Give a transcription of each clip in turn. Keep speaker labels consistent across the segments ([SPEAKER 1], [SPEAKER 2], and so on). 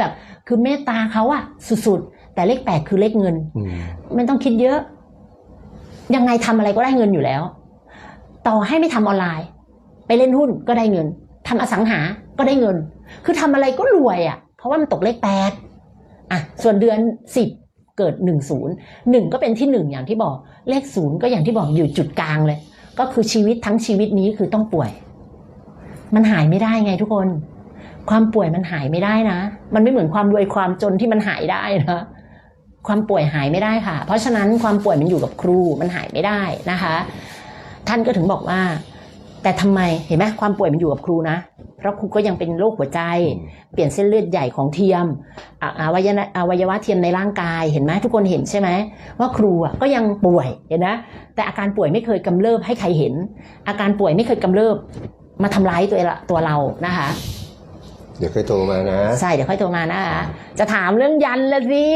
[SPEAKER 1] แบบ คือเมตตาเขาอะสุดๆ แต่เลขแปดคือเลขเงิน
[SPEAKER 2] อืม
[SPEAKER 1] ไม่ต้องคิดเยอะ ยังไงทำอะไรก็ได้เงินอยู่แล้ว ต่อให้ไม่ทำออนไลน์ ไปเล่นหุ้นก็ได้เงินทำอสังหาก็ได้เงิน คือทำอะไรก็รวยอะ่ะเพราะว่ามันตกเลขแปดอะส่วนเดือนสิบเกิดหนึ่งศูนย์หนึ่งก็เป็นที่หนึ่งอย่างที่บอก เลขศูนย์ก็อย่างที่บอกอยู่จุดกลางเลย ก็คือชีวิตทั้งชีวิตนี้คือต้องป่วย มันหายไม่ได้ไงทุกคน ความป่วยมันหายไม่ได้นะ มันไม่เหมือนความรวยความจนที่มันหายได้นะ ความป่วยหายไม่ได้ค่ะ เพราะฉะนั้นความป่วยมันอยู่กับครูมันหายไม่ได้นะคะ ท่านก็ถึงบอกว่า แต่ทำไมเห็นไหมความป่วยมันอยู่กับครูนะ เพราะครูก็ยังเป็นโรคหัวใจ เปลี่ยนเส้นเลือดใหญ่ของเทียมอะอวัยวะอวัยวะเทียมในร่างกายเห็นไหมทุกคนเห็นใช่ไหมว่าครูอะก็ยังป่วยเห็นนะแต่อาการป่วยไม่เคยกำเริบให้ใครเห็น อาการป่วยไม่เคยกำเริบมาทำร้ายตัวละตัวเรานะคะ
[SPEAKER 2] เดี๋ยวเคยโทรมานะ
[SPEAKER 1] ใช่เดี๋ยวค่อยโทรมานะคะจะถามเรื่องยันละสิ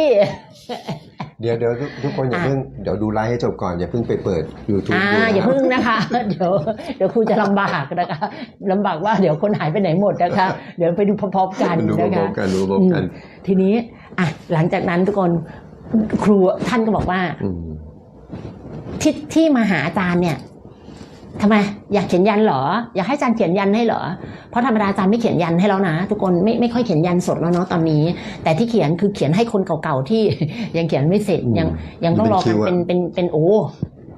[SPEAKER 2] เดี๋ยวเดี๋ยวทุกทุกคนอย่า
[SPEAKER 1] อะ
[SPEAKER 2] เพิ่งเดี๋ยวดูไลฟ์ให้จบก่อนอย่าเพิ่งไปเปิด YouTube
[SPEAKER 1] อ่า
[SPEAKER 2] ดูนะ
[SPEAKER 1] อย่าพึ่งนะคะ เดี๋ยวเดี๋ยวครูจะลำบากนะคะลำบากว่าเดี๋ยวคนหายไปไหนหมดนะคะ เดี๋ยวไปดูพร้อมๆกัน
[SPEAKER 2] ดูพ
[SPEAKER 1] นะ
[SPEAKER 2] ร้อ
[SPEAKER 1] คะ
[SPEAKER 2] มๆกันดูพร้อมๆกัน
[SPEAKER 1] ทีนี้อะหลังจากนั้นทุกคนครูท่านก็บอกว่า
[SPEAKER 2] อืม
[SPEAKER 1] ที่ที่มาหาอาจารย์เนี่ย ทำไมอยากเขียนยันเหรอ อยากให้อาจารย์เขียนยันให้เหรอ เพราะธรรมดาอาจารย์ไม่เขียนยันให้แล้วนะ ทุกคนไม่ไม่ค่อยเขียนยันสดแล้วเนาะตอนนี้ แต่ที่เขียนคือเขียนให้คนเก่าๆที่ยังเขียนไม่เสร็จยังยังต้องรอกันเป็นเป็นเป็นโอ้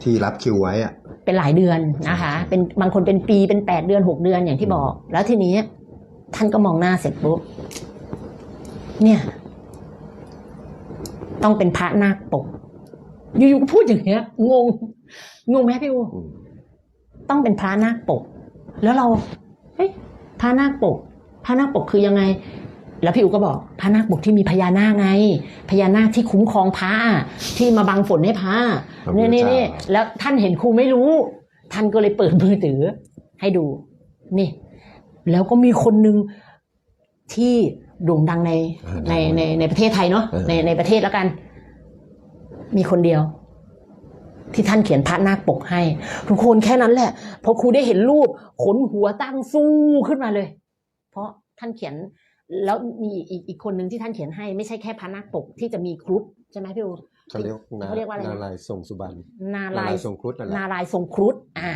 [SPEAKER 2] ที่รับคิวไว้อะ
[SPEAKER 1] เป็นหลายเดือนนะคะ เป็นบางคนเป็นปีเป็นแปดเดือนหกเดือนอย่างที่บอก แล้วทีนี้ท่านก็มองหน้าเสร็จปุ๊บเนี่ย ต้องเป็นพระนาคปก อยู่ๆก็พูดอย่างเงี้ยงงงงไหมพี่อู
[SPEAKER 2] อืม
[SPEAKER 1] ต้องเป็นพระนาคปก แล้วเราเฮ้ยพระนาคปก พระนาคปกคือยังไง แล้วพี่อูก็บอกพระนาคปกที่มีพญานาคไง พญานาคที่คุ้มครองพระที่มาบังฝนให้พระ
[SPEAKER 2] พระพุทธ
[SPEAKER 1] นี่นี่
[SPEAKER 2] เจ้า
[SPEAKER 1] นี่แล้วท่านเห็นครูไม่รู้ ท่านก็เลยเปิดมือถือ ให้ดูนี่ แล้วก็มีคนหนึ่งที่โด่งดังใน
[SPEAKER 2] อ่า
[SPEAKER 1] ในในในประเทศไทยเนาะ
[SPEAKER 2] เออ
[SPEAKER 1] ในในประเทศแล้วกัน มีคนเดียว ที่ท่านเขียนพระนาคปกให้ ทุกคนแค่นั้นแหละ พอครูได้เห็นรูปขนหัวตั้งสู้ขึ้นมาเลย เพราะท่านเขียนแล้วมีอีกอีกคนหนึ่งที่ท่านเขียนให้ไม่ใช่แค่พระนาคปกที่จะมีครุฑใช่ไหมพี่อู
[SPEAKER 2] เขาเรียกนา
[SPEAKER 1] เขาเรียกว่าอะไรนะ
[SPEAKER 2] นาลายณ์ทรงสุบรรณ
[SPEAKER 1] นา
[SPEAKER 2] นา
[SPEAKER 1] ลา
[SPEAKER 2] ลายยณ์ทรงครุฑนั่นแหละ
[SPEAKER 1] นารายณ์ทรงครุฑอ่า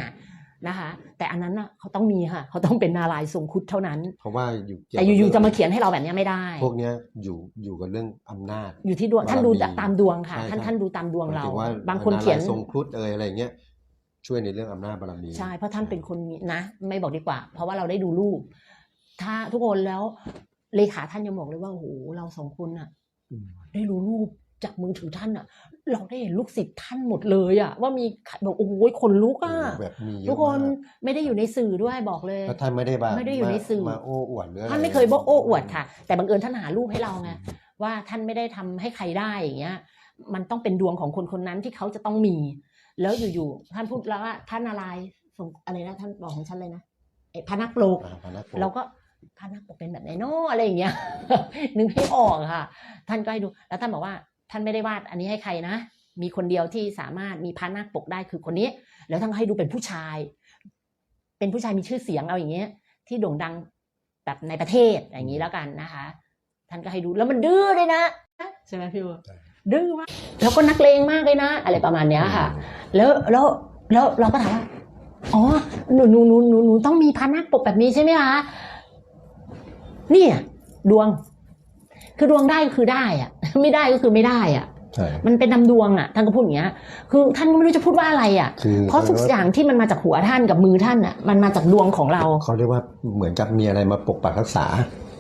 [SPEAKER 1] นะคะแต่อันนั้นน่ะเขาต้องมีค่ะเขาต้องเป็นนารายณ์ทรงครุฑเท่านั้น
[SPEAKER 2] เพราะว่าอยู่เกี่ว
[SPEAKER 1] แต่
[SPEAKER 2] กับ
[SPEAKER 1] อยู่ๆจะ
[SPEAKER 2] เรื่
[SPEAKER 1] มาเขียนให้เราแบบเนี้ยไม่ได้
[SPEAKER 2] พวกเนี้ยอยู่อยู่กับเรื่องอำนาจ
[SPEAKER 1] อยู่ที่ดวงท่านดูจากตามดวงค่ะ
[SPEAKER 2] ใช่
[SPEAKER 1] ท่าน
[SPEAKER 2] ใช่
[SPEAKER 1] ท่านดูตามดวงเรา
[SPEAKER 2] หมยถึว่า
[SPEAKER 1] บางคนเขียนา
[SPEAKER 2] ลาทรงครุฑเอยอะไรเงี้ยช่วยในเรื่องอำนาจบารมี
[SPEAKER 1] ใช่เพราะท่านเป็นคนมีนะไม่บอกดีกว่า เพราะว่าเราได้ดูรูป ถ้าทุกคนแล้วเลขาท่านยังบอกเลยว่าโอ้โหเราสองคนน่ะ
[SPEAKER 2] อืม
[SPEAKER 1] ได้รู้รูป จากมือถือท่านอะเราได้เห็นลูกศิษย์ท่านหมดเลยอะว่ามีใครบอกโอ้โหขนลุกอะ
[SPEAKER 2] แบบมีเยอะ
[SPEAKER 1] ทุกคน
[SPEAKER 2] มาก
[SPEAKER 1] ไม่ได้อยู่ในสื่อด้วยบอกเลย
[SPEAKER 2] แล้วท่านไม่ได้มา
[SPEAKER 1] ไม่ได้อยู่ในสื่อ
[SPEAKER 2] มาโอ้อวดหรืออะไร
[SPEAKER 1] ท่านไม่เคยบอกโอ้อวดค่ะ แต่บังเอิญท่านหารูปให้เราไงว่าท่านไม่ได้ทำให้ใครได้อย่างเงี้ย มันต้องเป็นดวงของคนคนนั้นที่เขาจะต้องมี แล้วอยู่ๆท่านพูดแล้วว่าท่านอะไรส่งอะไรนะท่านบอกของฉันเลยนะไอ้พระนักโลก
[SPEAKER 2] อ่าพระนักปก
[SPEAKER 1] เราก็พระนักปกเป็นแบบไหนเนาะอะไรอย่างเงี้ย นึกไม่ออกค่ะ ท่านก็ให้ดู แล้วท่านบอกว่า ท่านไม่ได้วาดอันนี้ให้ใครนะ มีคนเดียวที่สามารถมีพระนาคปกได้คือคนนี้ แล้วท่านก็ให้ดูเป็นผู้ชาย เป็นผู้ชายมีชื่อเสียงเอาอย่างเงี้ย ที่โด่งดังแบบในประเทศอย่างนี้แล้วกันนะคะ ท่านก็ให้ดูแล้วมันดื้อเลยนะใช่ไหมพี่วัวดื้อมากแล้วก็นักเลงมากเลยนะ อะไรประมาณเนี้ยค่ะ แล้วแล้วแล้วเราก็ถามว่าอ๋อหนูหนูหนูหนูหนูต้องมีพระนาคปกแบบนี้ใช่ไหมคะเนี่ยดวง คือดวงได้ก็คือได้อะไม่ได้ก็คือไม่ได้อะ
[SPEAKER 2] ใช่
[SPEAKER 1] มันเป็นนำดวงอะท่านก็พูดอย่างเงี้ย คือท่านก็ไม่รู้จะพูดว่าอะไรอะ
[SPEAKER 2] คือ
[SPEAKER 1] เพราะทุกอย่างที่มันมาจากหัวท่านกับมือท่านอะมันมาจากดวงของเรา
[SPEAKER 2] เขาเรียกว่าเหมือนกับมีอะไรมาปกปักรักษา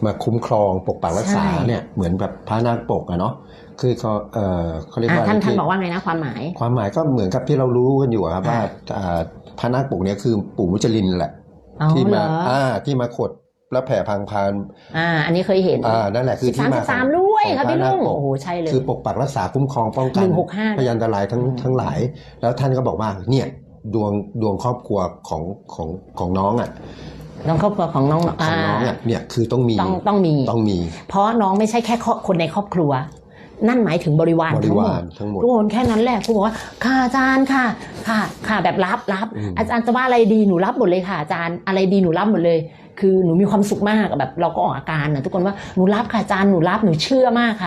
[SPEAKER 2] มาคุ้มครองปกปักรักษา
[SPEAKER 1] ใช่
[SPEAKER 2] เนี่ยเหมือนแบบพระนาคปกอะเนาะ คือเขาเออเขาเรียก
[SPEAKER 1] อะ
[SPEAKER 2] ว่า
[SPEAKER 1] ท่านท่าน
[SPEAKER 2] ที่
[SPEAKER 1] บอกว่าไงนะความหมาย
[SPEAKER 2] ความหมายก็เหมือนกับที่เรารู้กันอยู่อะครับ
[SPEAKER 1] อ่า
[SPEAKER 2] ว่าอ่าพระนาคปกเนี่ยคือปู่มุจลินแหละ
[SPEAKER 1] อ๋อ
[SPEAKER 2] ที่
[SPEAKER 1] เหร
[SPEAKER 2] มา
[SPEAKER 1] อ
[SPEAKER 2] อ่าที่มาขด แล้วแผ่พังพาน
[SPEAKER 1] อ่า อันนี้เคยเห็น
[SPEAKER 2] อ่านั่นแหละคือ
[SPEAKER 1] สา
[SPEAKER 2] ที่
[SPEAKER 1] ม
[SPEAKER 2] มา
[SPEAKER 1] สิบสาม
[SPEAKER 2] ของ
[SPEAKER 1] ด้วย
[SPEAKER 2] ของ
[SPEAKER 1] ครับพี่
[SPEAKER 2] พระนา
[SPEAKER 1] ลุ
[SPEAKER 2] ค
[SPEAKER 1] ง
[SPEAKER 2] ปก
[SPEAKER 1] โอ้โหใช่เลย
[SPEAKER 2] คือปกปักรักษาคุ้มครองป้องกั
[SPEAKER 1] ห
[SPEAKER 2] น
[SPEAKER 1] นึ่งหกห้า
[SPEAKER 2] พยันตรายทั้งทั้งหลาย แล้วท่านก็บอกว่าเนี่ยดวงดวงครอบครัวของของของน้องอะ
[SPEAKER 1] น้องครอบครัวของน้อง
[SPEAKER 2] ข
[SPEAKER 1] อ่า
[SPEAKER 2] องน้องอะเนี่ยคือต้องมี
[SPEAKER 1] ต้องต้องมี
[SPEAKER 2] ต้องมี
[SPEAKER 1] เพราะน้องไม่ใช่แค่ครอบคนในครอบครัว นั่นหมายถึงบริวาร
[SPEAKER 2] บริ
[SPEAKER 1] ทั้งหม
[SPEAKER 2] วา
[SPEAKER 1] ด
[SPEAKER 2] รทั้งหมด
[SPEAKER 1] ทุกคนแค่นั้นแหละครูบอกว่าค่ะอาจารย์ค่ะ ค่ะ ค่ะแบบรับรับ
[SPEAKER 2] อืม
[SPEAKER 1] อาจารย์จะว่าอะไรดีหนูรับหมดเลยค่ะอาจารย์อะไรดีหนูรับหมดเลย คือหนูมีความสุขมากแบบเราก็ออกอาการนะทุกคนว่าหนูรับค่ะอาจารย์หนูรับหนูเชื่อมากค่ะ